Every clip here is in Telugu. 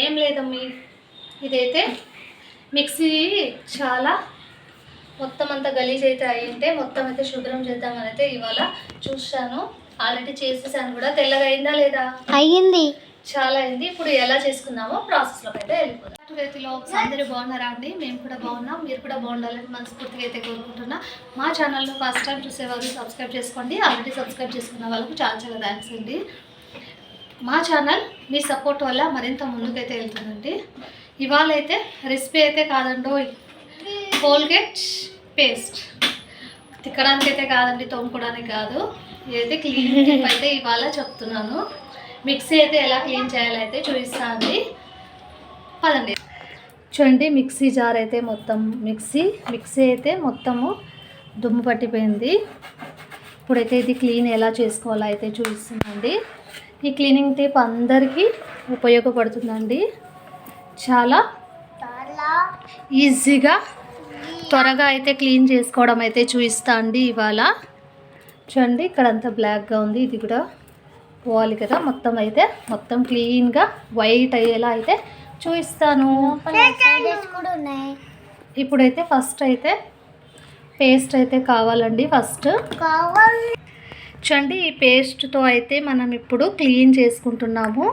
ఏం లేదమ్మీ. ఇదైతే మిక్సీ చాలా మొత్తం అంతా గలీజ్ అయితే అయ్యింటే మొత్తం అయితే శుభ్రం చేద్దామని అయితే ఇవాళ చూశాను. ఆల్రెడీ చేసేసాను కూడా. తెల్లగా అయిందా లేదా? అయ్యింది. చాలా అయింది. ఇప్పుడు ఎలా చేసుకుందామో ప్రాసెస్లోకి అయితే వెళ్ళిపోదాం. రైతులో అందరూ బాగున్నారా అండి? మేము కూడా బాగున్నాం. మీరు కూడా బాగుండాలని మనస్ఫూర్తిగా అయితే కోరుకుంటున్నా. మా ఛానల్ను ఫస్ట్ టైం చూసేవాళ్ళు సబ్స్క్రైబ్ చేసుకోండి. ఆల్రెడీ సబ్స్క్రైబ్ చేసుకున్న వాళ్ళకు చాలా చాలా థ్యాంక్స్ అండి. మా ఛానల్ మీ సపోర్ట్ వల్ల మరింత ముందుకైతే వెళ్తుందండి. ఇవాళ అయితే రెసిపీ అయితే కాదండో కోల్గేట్ పేస్ట్ తిక్కడానికి అయితే కాదండి తోముకోవడానికి కాదు. ఇదైతే క్లీన్ టిప్ అయితే ఇవాళ చెప్తున్నాను. మిక్సీ అయితే ఎలా క్లీన్ చేయాలో అయితే చూపిస్తానండి పదండి. చూడండి మిక్సీ జార్ అయితే మొత్తం మిక్సీ. మిక్సీ అయితే మొత్తము దుమ్ము పట్టిపోయింది. ఇప్పుడైతే ఇది క్లీన్ ఎలా చేసుకోవాలో అయితే చూపిస్తుందండి ఈ క్లీనింగ్ టిప్ అందరికీ ఉపయోగపడుతుందండి. చాలా ఈజీగా త్వరగా అయితే క్లీన్ చేసుకోవడం అయితే చూపిస్తా అండి ఇవాళ. చూడండి ఇక్కడ అంతా బ్లాక్గా ఉంది. ఇది కూడా పోవాలి కదా మొత్తం అయితే మొత్తం క్లీన్గా వైట్ అయ్యేలా అయితే చూపిస్తాను. కూడా ఉన్నాయి. ఇప్పుడైతే ఫస్ట్ అయితే పేస్ట్ అయితే కావాలండి ఫస్ట్. కావాలి. చూడండి ఈ పేస్ట్తో అయితే మనం ఇప్పుడు క్లీన్ చేసుకుంటున్నాము.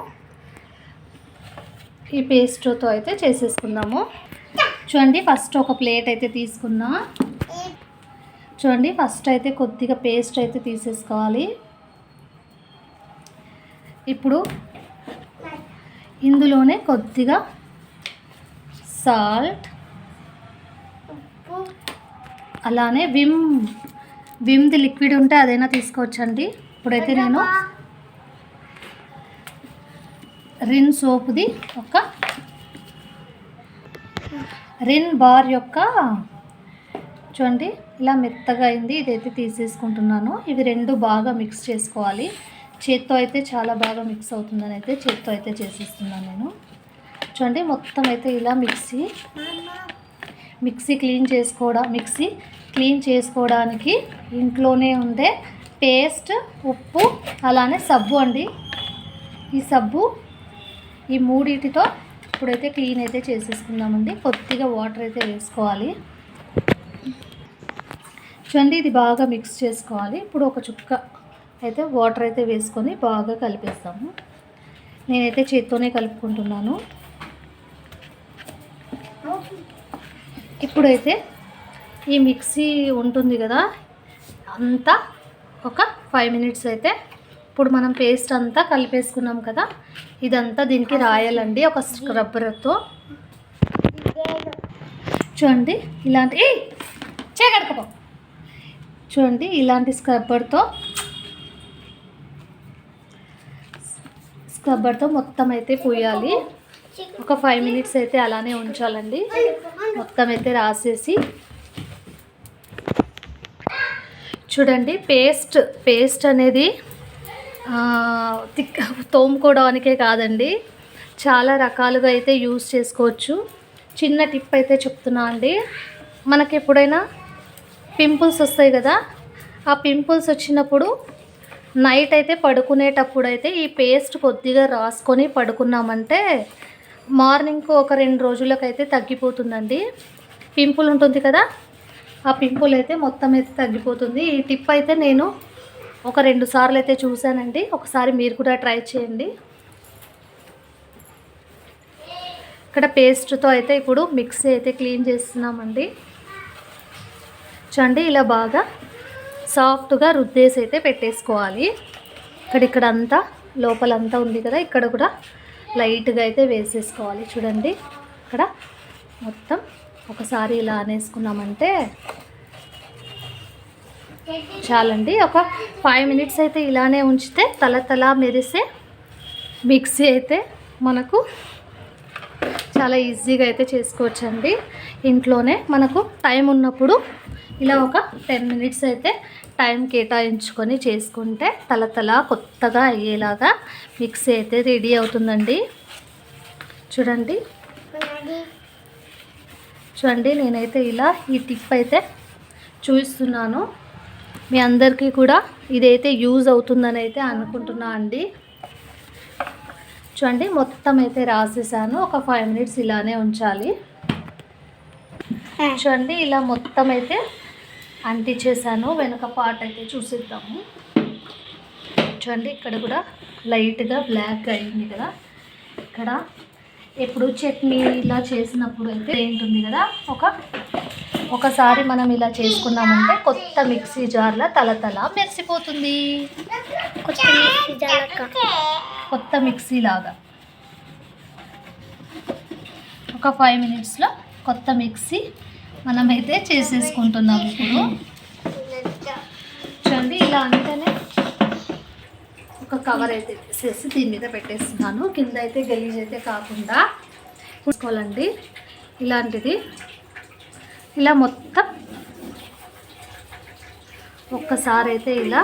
ఈ పేస్ట్తో అయితే చేసేసుకుందాము. చూడండి ఫస్ట్ ఒక ప్లేట్ అయితే తీసుకుందాం చూడండి ఫస్ట్ అయితే కొద్దిగా పేస్ట్ అయితే తీసేసుకోవాలి. ఇప్పుడు ఇందులోనే కొద్దిగా సాల్ట్ అలానే విమ్ విమ్ది లిక్విడ్ ఉంటే అదైనా తీసుకోవచ్చండి. ఇప్పుడైతే నేను రిన్ సోప్ది ఒక రిన్ బార్ యొక్క చూడండి ఇలా మెత్తగా అయింది. ఇదైతే తీసేసుకుంటున్నాను. ఇవి రెండు బాగా మిక్స్ చేసుకోవాలి. చేత్తో అయితే చాలా బాగా మిక్స్ అవుతుందని అయితే చేత్తో అయితే చేసేస్తున్నాను నేను. చూడండి మొత్తం అయితే ఇలా మిక్సీ మిక్సీ క్లీన్ చేసుకోవడం మిక్సీ క్లీన్ చేసుకోవడానికి ఇంట్లోనే ఉండే పేస్ట్ ఉప్పు అలానే సబ్బు అండి. ఈ సబ్బు ఈ మూడింటితో ఇప్పుడైతే క్లీన్ అయితే చేసేసుకుందామండి. కొద్దిగా వాటర్ అయితే వేసుకోవాలి. చూడండి ఇది బాగా మిక్స్ చేసుకోవాలి. ఇప్పుడు ఒక చుక్క అయితే వాటర్ అయితే వేసుకొని బాగా కలిపేస్తాము. నేనైతే చేత్తోనే కలుపుకుంటున్నాను. ఇప్పుడైతే ఈ మిక్సీ ఉంటుంది కదా అంతా ఒక ఫైవ్ మినిట్స్ అయితే ఇప్పుడు మనం పేస్ట్ అంతా కలిపేసుకున్నాం కదా ఇదంతా దీనికి రాయాలండి ఒక స్క్రబ్బర్తో చూడండి ఇలాంటి చేయగడకపో చూడండి ఇలాంటి స్క్రబ్బర్తో స్క్రబ్బర్తో మొత్తం అయితే పోయాలి. ఒక ఫైవ్ మినిట్స్ అయితే అలానే ఉంచాలండి. మొత్తం అయితే రాసేసి చూడండి పేస్ట్ పేస్ట్ అనేది తిక్ తోముకోవడానికే కాదండి. చాలా రకాలుగా అయితే యూస్ చేసుకోవచ్చు. చిన్న టిప్ అయితే చెప్తున్నా అండి. మనకి ఎప్పుడైనా పింపుల్స్ వస్తాయి కదా ఆ పింపుల్స్ వచ్చినప్పుడు నైట్ అయితే పడుకునేటప్పుడు అయితే ఈ పేస్ట్ కొద్దిగా రాసుకొని పడుకున్నామంటే మార్నింగ్కు ఒక రెండు రోజులకైతే తగ్గిపోతుందండి. పింపుల్ ఉంటుంది కదా? ఆ పింపుల్ అయితే మొత్తం అయితే తగ్గిపోతుంది. ఈ టిప్ అయితే నేను ఒక రెండు సార్లు అయితే చూశానండి. ఒకసారి మీరు కూడా ట్రై చేయండి. ఇక్కడ పేస్ట్తో అయితే ఇప్పుడు మిక్సీ అయితే క్లీన్ చేస్తున్నామండి. చూడండి ఇలా బాగా సాఫ్ట్గా రుద్దేసి అయితే పెట్టేసుకోవాలి. ఇక్కడ ఇక్కడ అంతా లోపలంతా ఉంది కదా? ఇక్కడ కూడా లైట్గా అయితే వేసేసుకోవాలి. చూడండి. ఇక్కడ మొత్తం ఒకసారి ఇలా అనేసుకున్నామంటే చాలండి. ఒక ఫైవ్ మినిట్స్ అయితే ఇలానే ఉంచితే తల తల మెరిసే మిక్సీ అయితే మనకు చాలా ఈజీగా అయితే చేసుకోవచ్చండి. ఇంట్లోనే మనకు టైం ఉన్నప్పుడు ఇలా ఒక టెన్ మినిట్స్ అయితే టైం కేటాయించుకొని చేసుకుంటే తల తల కొత్తగా అయ్యేలాగా మిక్సీ అయితే రెడీ అవుతుందండి. చూడండి. చూడండి నేనైతే ఇలా ఈ టిప్ అయితే చూపిస్తున్నాను. మీ అందరికీ కూడా ఇదైతే యూజ్ అవుతుందని అయితే అనుకుంటున్నా అండి. చూడండి మొత్తం అయితే రాసేసాను. ఒక ఫైవ్ మినిట్స్ ఇలానే ఉంచాలి. చూడండి ఇలా మొత్తం అయితే అంటించేసాను వెనక పార్ట్ అయితే చూసిద్దాము. చూడండి ఇక్కడ కూడా లైట్గా బ్లాక్ అయింది కదా. ఇక్కడ ఇప్పుడు చట్నీ ఇలా చేసినప్పుడు అయితే ఏంటుంది కదా ఒక ఒకసారి మనం ఇలా చేసుకున్నామంటే కొత్త మిక్సీ జార్లో తలతల మెరిసిపోతుంది. కొత్త మిక్సీ జార్ కొత్త మిక్సీ లాగా. ఒక ఫైవ్ మినిట్స్లో కొత్త మిక్సీ మనమైతే చేసేసుకుంటున్నాం ఇప్పుడు. చూడండి ఇలా అంటేనే ఒక కవర్ అయితే తీసేసి దీని మీద పెట్టేస్తున్నాను. కింద అయితే గలీజ్ అయితే కాకుండా చూసుకోవాలండి. ఇలాంటిది. ఇలా మొత్తం ఒక్కసారి అయితే ఇలా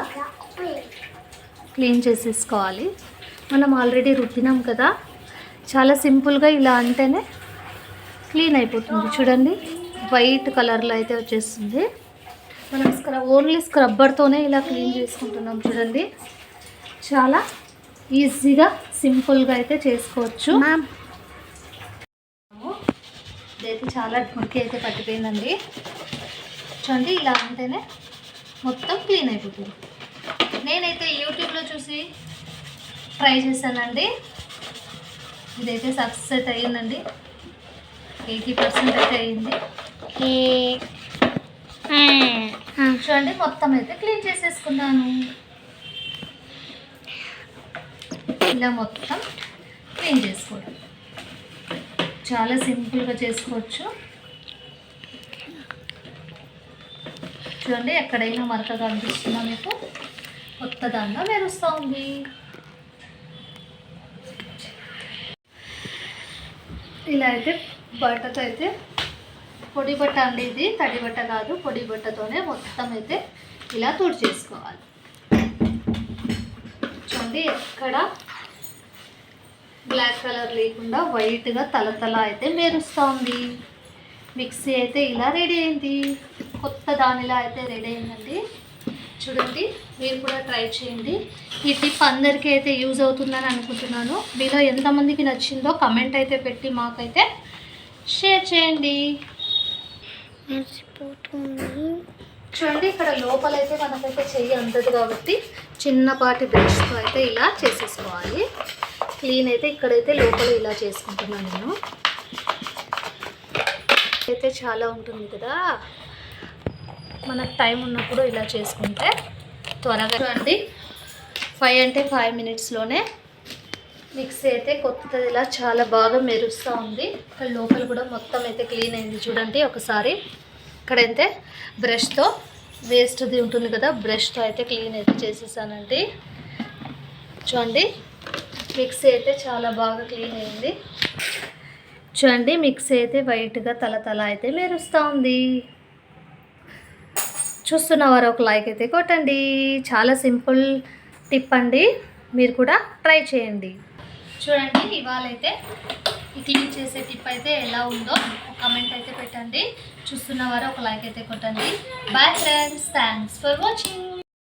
క్లీన్ చేసేసుకోవాలి. మనం ఆల్రెడీ రుద్దినాం కదా. చాలా సింపుల్గా ఇలా అంటేనే క్లీన్ అయిపోతుంది. చూడండి. వైట్ కలర్లో అయితే వచ్చేస్తుంది. మనం స్క్రబ్ ఓన్లీ స్క్రబ్బర్తోనే ఇలా క్లీన్ చేసుకుంటున్నాం చూడండి. చాలా ఈజీగా సింపుల్గా అయితే చేసుకోవచ్చు. ఇదైతే చాలా మురికి అయితే పట్టిపోయిందండి. చూడండి ఇలా అంటేనే మొత్తం క్లీన్ అయిపోతుంది. నేనైతే యూట్యూబ్లో చూసి ట్రై చేశానండి. ఇదైతే సక్సెస్ అయితే అయ్యిందండి. ఎయిటీ పర్సెంట్ అయితే అయ్యింది. చూడండి మొత్తం అయితే క్లీన్ చేసేసుకున్నాను. ఇలా మొత్తం క్లీన్ చేసుకోవడం. చాలా సింపుల్గా చేసుకోవచ్చు. చూడండి ఎక్కడైనా మరక కనిపిస్తుందా మీకు? కొత్త దాంట్లో మెరుస్తూ ఉంది. ఇలా అయితే బట్టతో అయితే పొడి బట్ట అండి ఇది. తడి బట్ట కాదు పొడి బట్టతోనే మొత్తం అయితే ఇలా తుడి చేసుకోవాలి. చూడండి ఎక్కడ బ్లాక్ కలర్ లేకుండా వైట్గా తలతల అయితే మెరుస్తోంది. మిక్సీ అయితే ఇలా రెడీ అయింది. కొత్త దానిలా అయితే రెడీ అయిందండి. చూడండి మీరు కూడా ట్రై చేయండి. ఈ టిప్ అందరికీ అయితే యూజ్ అవుతుందని అనుకుంటున్నాను. మీలో ఎంతమందికి నచ్చిందో కమెంట్ అయితే పెట్టి మాకైతే షేర్ చేయండి. మెరిసిపోతుంది చూడండి ఇక్కడ లోపలైతే మనకైతే చెయ్యి అందదు కాబట్టి చిన్నపాటి బ్రష్తో అయితే ఇలా చేసేసుకోవాలి. క్లీన్ అయితే ఇక్కడైతే లోపల ఇలా చేసుకుంటున్నాను నేను. అయితే చాలా ఉంటుంది కదా. మనకు టైం ఉన్నప్పుడు ఇలా చేసుకుంటే త్వరగా అండి ఫైవ్ అంటే ఫైవ్ మినిట్స్లోనే మిక్సీ అయితే కొత్తది ఇలా చాలా బాగా మెరుస్తూ ఉంది. ఇక్కడ లోపల కూడా మొత్తం అయితే క్లీన్ అయింది చూడండి ఒకసారి. ఇక్కడైతే బ్రష్తో వేస్ట్ది ఉంటుంది కదా బ్రష్తో అయితే క్లీన్ అయితే చేసేసానండి. చూడండి మిక్సీ అయితే చాలా బాగా క్లీన్ అయింది. చూడండి మిక్సీ అయితే వైట్గా తల తల అయితే మెరుస్తూ ఉంది. చూస్తున్న వారు ఒక లైక్ అయితే కొట్టండి. చాలా సింపుల్ టిప్ అండి. మీరు కూడా ట్రై చేయండి. చూడండి ఇవాళ అయితే ఈ క్లీన్ చేసే టిప్ అయితే ఎలా ఉందో ఒక కమెంట్ అయితే పెట్టండి. చూస్తున్న వారు ఒక లైక్ అయితే కొట్టండి. Bye friends thanks for watching